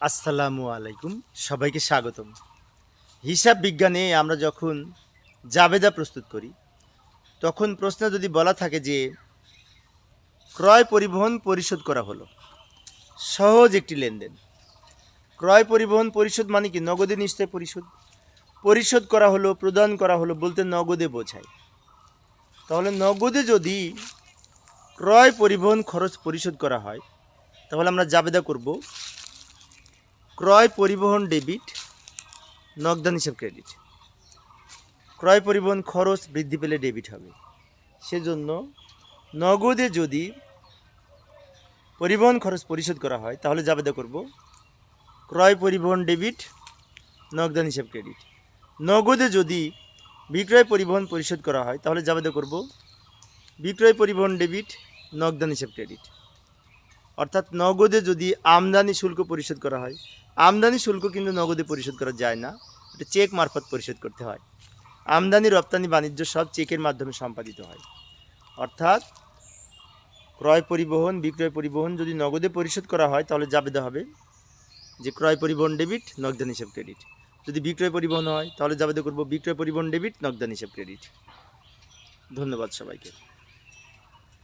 আসসালামু আলাইকুম, সবাইকে স্বাগতম। হিসাব বিজ্ঞানে আমরা যখন জাবেদা প্রস্তুত করি, তখন প্রশ্নে যদি বলা থাকে যে, ক্রয় পরিবহন পরিশোধ করা হলো, সহজ একটি লেনদেন। ক্রয় পরিবহন পরিশোধ মানে কি? নগদে নিশ্চয় পরিশোধ। পরিশোধ করা হলো, প্রদান করা হলো বলতে নগদে বোঝায়। তাহলে নগদে যদি ক্রয় পরিবহন খরচ পরিশোধ করা হয়, তাহলে আমরা জাবেদা করব ক্রয় পরিবহন ডেবিট, নগদান হিসাব ক্রেডিট। ক্রয় পরিবহন খরচ বৃদ্ধি পেলে ডেবিট হবে। সেজন্য নগদে যদি পরিবহন খরচ পরিশোধ করা হয়, তাহলে জাবেদা করব? ক্রয় পরিবহন ডেবিট, নগদান হিসাব ক্রেডিট। নগদে যদি বিক্রয় পরিবহন পরিশোধ করা হয়, তাহলে জাবেদা করব? বিক্রয় পরিবহন ডেবিট, নগদান হিসাব ক্রেডিট। অর্থাৎ নগদে যদি আমদানি শুল্ক পরিশোধ করা হয়, আমদানি শুল্ক কিন্তু নগদে পরিশোধ করা যায় না, এটা চেক মারফত পরিশোধ করতে হয়। আমদানি, রপ্তানি, বাণিজ্য সব চেকের মাধ্যমে সম্পাদিত হয়। অর্থাৎ ক্রয় পরিবহন, বিক্রয় পরিবহন যদি নগদে পরিশোধ করা হয়, তাহলে জাবেদা হবে যে ক্রয় পরিবহন ডেবিট, নগদান হিসাব ক্রেডিট। যদি বিক্রয় পরিবহন হয়, তাহলে জাবেদা করব বিক্রয় পরিবহন ডেবিট, নগদান হিসাব ক্রেডিট। ধন্যবাদ সবাইকে।